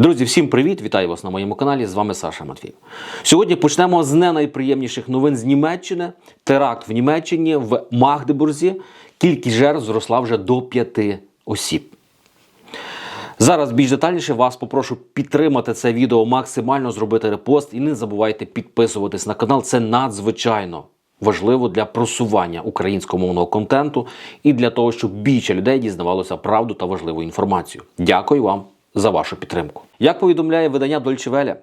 Друзі, всім привіт! Вітаю вас на моєму каналі. З вами Саша Матвій. Сьогодні почнемо з не найприємніших новин з Німеччини. Теракт в Німеччині в Магдебурзі. Кількість жертв зросла вже до п'яти осіб. Зараз більш детальніше вас попрошу підтримати це відео максимально, зробити репост і не забувайте підписуватись на канал. Це надзвичайно важливо для просування українськомовного контенту і для того, щоб більше людей дізнавалося правду та важливу інформацію. Дякую вам за вашу підтримку. Як повідомляє видання Welle,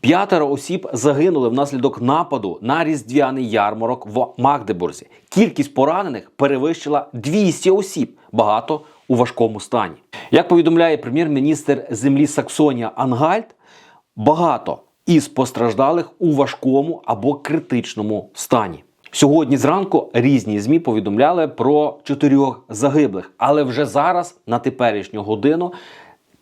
П'ятеро осіб загинули внаслідок нападу на різдвяний ярмарок в Магдебурзі. Кількість поранених перевищила 200 осіб, багато у важкому стані. Як повідомляє прем'єр-міністр землі Саксонія Ангальд, багато із постраждалих у важкому або критичному стані. Сьогодні зранку різні змі повідомляли про чотирьох загиблих, але вже зараз, на теперішню годину,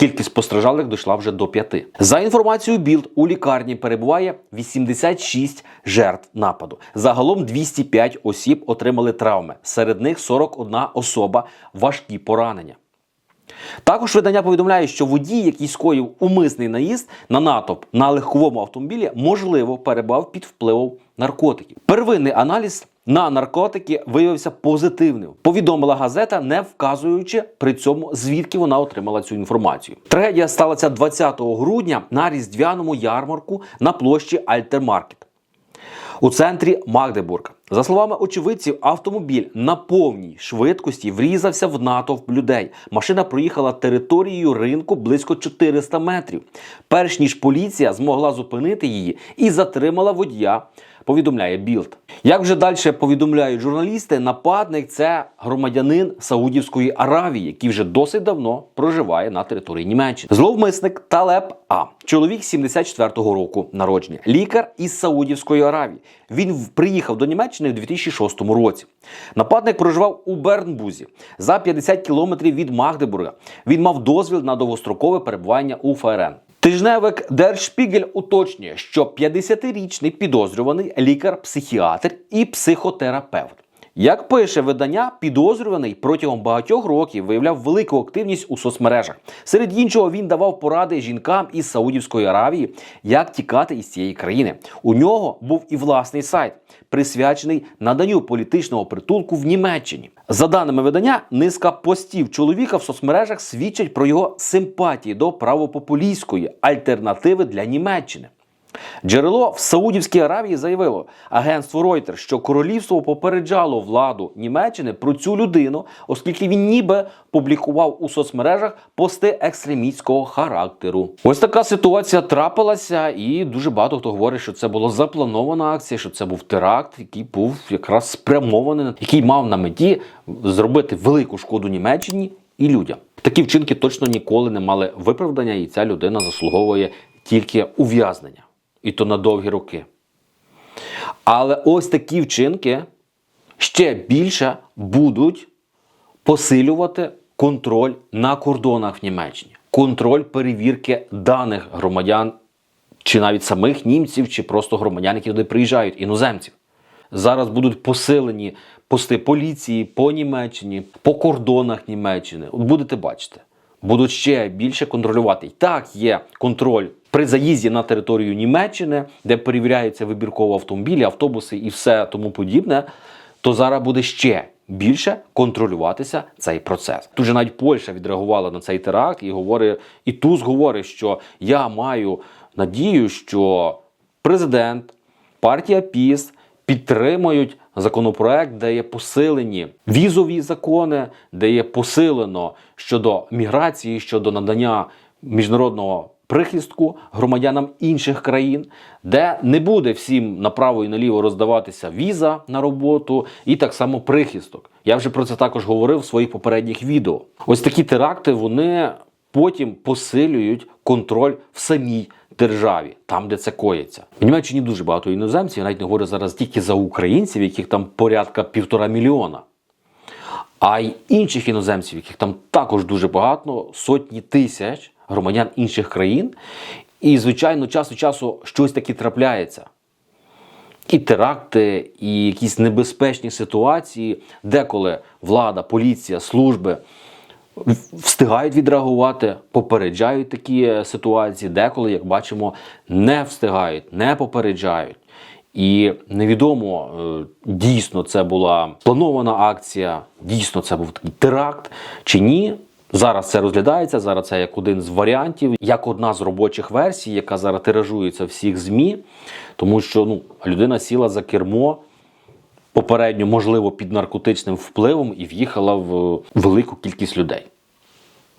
Кількість постраждалих дійшла вже до п'яти. За інформацією Білд, у лікарні перебуває 86 жертв нападу. Загалом 205 осіб отримали травми. Серед них 41 особа важкі поранення. Також видання повідомляє, що водій, який скоїв умисний наїзд на натовп на легковому автомобілі, можливо, перебував під впливом наркотиків. Первинний аналіз на наркотики виявився позитивним. Повідомила газета, не вказуючи при цьому звідки вона отримала цю інформацію. Трагедія сталася 20 грудня на різдвяному ярмарку на площі Альтермаркет. У центрі Магдебурга. За словами очевидців, автомобіль на повній швидкості врізався в натовп людей. Машина проїхала територією ринку близько 400 метрів. Перш ніж поліція змогла зупинити її і затримала водія. Повідомляє Білд. Як вже далі повідомляють журналісти, нападник це громадянин Саудівської Аравії, який вже досить давно проживає на території Німеччини. Зловмисник Талеб А, чоловік 74-го року народження, лікар із Саудівської Аравії. Він приїхав до Німеччини в 2006 році. Нападник проживав у Бернбузі за 50 кілометрів від Магдебурга. Він мав дозвіл на довгострокове перебування у ФРН. Тижневик Der уточнює, що 50-річний підозрюваний лікар-психіатр і психотерапевт. Як пише видання, підозрюваний протягом багатьох років виявляв велику активність у соцмережах. Серед іншого, він давав поради жінкам із Саудівської Аравії, як тікати із цієї країни. У нього був і власний сайт, присвячений наданню політичного притулку в Німеччині. За даними видання, низка постів чоловіка в соцмережах свідчать про його симпатії до правопопулістської альтернативи для Німеччини. Джерело в Саудівській Аравії заявило агентство Reuters, що королівство попереджало владу Німеччини про цю людину, оскільки він ніби публікував у соцмережах пости екстремістського характеру. Ось така ситуація трапилася, і дуже багато хто говорить, що це була запланована акція, що це був теракт, який був якраз спрямований, який мав на меті зробити велику шкоду Німеччині і людям. Такі вчинки точно ніколи не мали виправдання, і ця людина заслуговує тільки ув'язнення. І то на довгі роки. Але ось такі вчинки ще більше будуть посилювати контроль на кордонах в Німеччині, контроль перевірки даних громадян, чи навіть самих німців, чи просто громадян, які туди приїжджають, іноземців. Зараз будуть посилені пости поліції по Німеччині, по кордонах Німеччини. От будете бачити, будуть ще більше контролювати. І так, є контроль при заїзді на територію Німеччини, де перевіряються вибірково автомобілі, автобуси і все тому подібне. То зараз буде ще більше контролюватися цей процес. Тут же навіть Польща відреагувала на цей теракт і говорить, і Туз говорить, що я маю надію, що президент, партія ПІС підтримують законопроект, де є посилені візові закони, де є посилено щодо міграції, щодо надання міжнародного прихистку громадянам інших країн, де не буде всім направо і наліво роздаватися віза на роботу і так само прихисток. Я вже про це також говорив в своїх попередніх відео. Ось такі теракти вони потім посилюють контроль в самій державі, там, де це коїться. В Німеччині дуже багато іноземців, я навіть не говорю зараз тільки за українців, яких там порядка півтора мільйона. А й інших іноземців, яких там також дуже багато, сотні тисяч громадян інших країн. І, звичайно, час від часу щось таке трапляється. І теракти, і якісь небезпечні ситуації, деколи влада, поліція, служби встигають відреагувати, попереджають такі е, ситуації, деколи, як бачимо, не встигають, не попереджають. І невідомо, е, дійсно це була планована акція, дійсно це був такий теракт чи ні. Зараз це розглядається. Зараз це як один з варіантів, як одна з робочих версій, яка зараз тиражується всіх ЗМІ, тому що ну, людина сіла за кермо попередньо, можливо, під наркотичним впливом і в'їхала в велику кількість людей.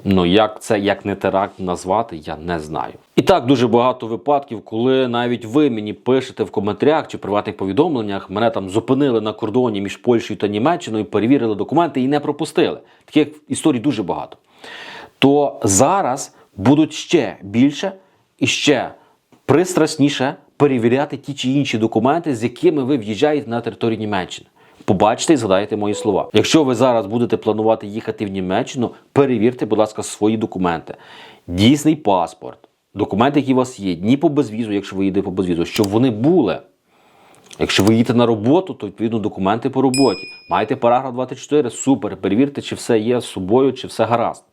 Ну, як це як не теракт назвати, я не знаю. І так дуже багато випадків, коли навіть ви мені пишете в коментарях чи приватних повідомленнях, мене там зупинили на кордоні між Польщею та Німеччиною, перевірили документи і не пропустили. Таких історій дуже багато. То зараз будуть ще більше і ще пристрасніше перевіряти ті чи інші документи, з якими ви в'їжджаєте на територію Німеччини. Побачите і згадайте мої слова. Якщо ви зараз будете планувати їхати в Німеччину, перевірте, будь ласка, свої документи. Дійсний паспорт, документи, які у вас є, дні по безвізу, якщо ви їдете по безвізу, щоб вони були. Якщо ви їдете на роботу, то відповідно документи по роботі. Маєте параграф 24, супер. Перевірте, чи все є з собою, чи все гаразд.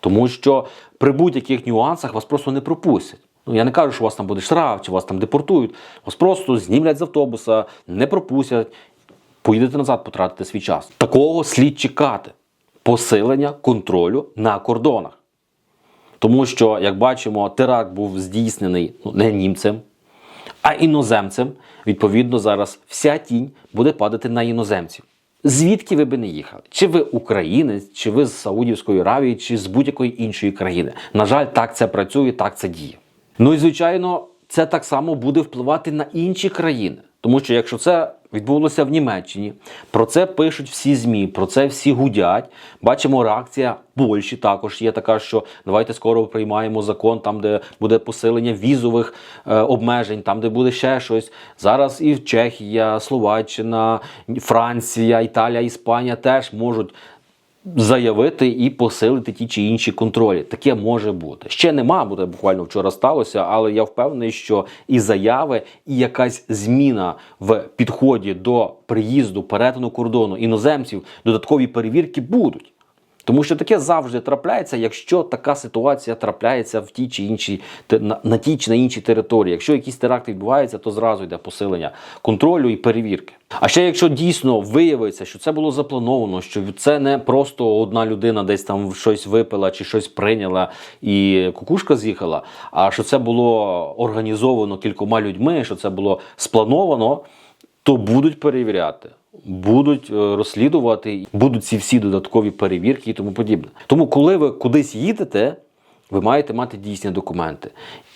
Тому що при будь-яких нюансах вас просто не пропустять. Ну, я не кажу, що у вас там буде штраф, чи вас там депортують. Вас просто знімлять з автобуса, не пропустять, поїдете назад, потратите свій час. Такого слід чекати. Посилення контролю на кордонах. Тому що, як бачимо, теракт був здійснений ну, не німцем, а іноземцем. Відповідно, зараз вся тінь буде падати на іноземців. Звідки ви би не їхали? Чи ви українець, чи ви з Саудівської Аравії, чи з будь-якої іншої країни? На жаль, так це працює, так це діє. Ну і звичайно, це так само буде впливати на інші країни. Тому що якщо це відбулося в Німеччині, про це пишуть всі ЗМІ, про це всі гудять. Бачимо, реакція Польщі також є така, що давайте скоро приймаємо закон, там, де буде посилення візових е, обмежень, там, де буде ще щось. Зараз і Чехія, Словаччина, Франція, Італія, Іспанія теж можуть заявити і посилити ті чи інші контролі. Таке може бути. Ще нема, буде буквально вчора сталося, але я впевнений, що і заяви, і якась зміна в підході до приїзду, перетину кордону іноземців, додаткові перевірки будуть. Тому що таке завжди трапляється, якщо така ситуація трапляється в тій чи іншій на, на тій чи на іншій території. Якщо якісь теракти відбуваються, то зразу йде посилення контролю і перевірки. А ще якщо дійсно виявиться, що це було заплановано, що це не просто одна людина десь там щось випила чи щось прийняла і кукушка з'їхала, а що це було організовано кількома людьми, що це було сплановано, то будуть перевіряти. Будуть е, розслідувати, будуть ці всі додаткові перевірки і тому подібне. Тому, коли ви кудись їдете, ви маєте мати дійсні документи.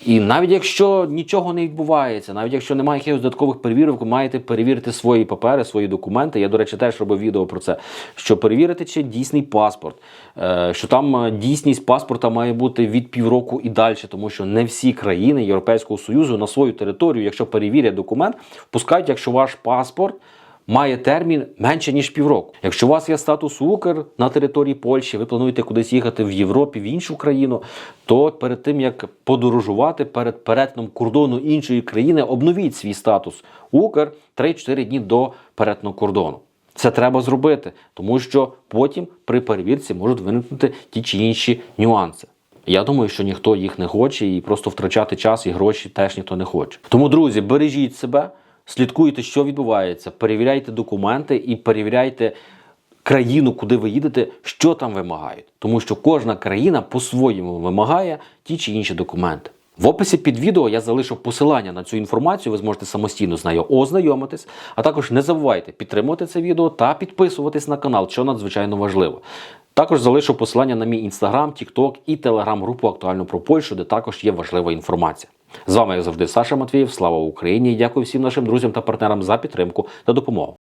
І навіть якщо нічого не відбувається, навіть якщо немає якихось додаткових перевірок, ви маєте перевірити свої папери, свої документи. Я, до речі, теж робив відео про це. Що перевірити, чи дійсний паспорт, е, що там е, дійсність паспорта має бути від півроку і далі, тому що не всі країни Європейського Союзу на свою територію, якщо перевірять документ, впускають, якщо ваш паспорт має термін менше ніж півроку. Якщо у вас є статус Укр на території Польщі, ви плануєте кудись їхати в Європі, в іншу країну, то перед тим як подорожувати перед перетином кордону іншої країни, обновіть свій статус Укр 3-4 дні до перетину кордону. Це треба зробити, тому що потім при перевірці можуть виникнути ті чи інші нюанси. Я думаю, що ніхто їх не хоче, і просто втрачати час і гроші теж ніхто не хоче. Тому, друзі, бережіть себе, слідкуйте, що відбувається, перевіряйте документи і перевіряйте країну, куди ви їдете, що там вимагають. Тому що кожна країна по-своєму вимагає ті чи інші документи. В описі під відео я залишив посилання на цю інформацію, ви зможете самостійно з нею ознайомитись. А також не забувайте підтримувати це відео та підписуватись на канал, що надзвичайно важливо. Також залишу посилання на мій інстаграм, тікток і телеграм-групу актуально про Польщу, де також є важлива інформація. З вами, як завжди, Саша Матвієв. Слава Україні! Дякую всім нашим друзям та партнерам за підтримку та допомогу.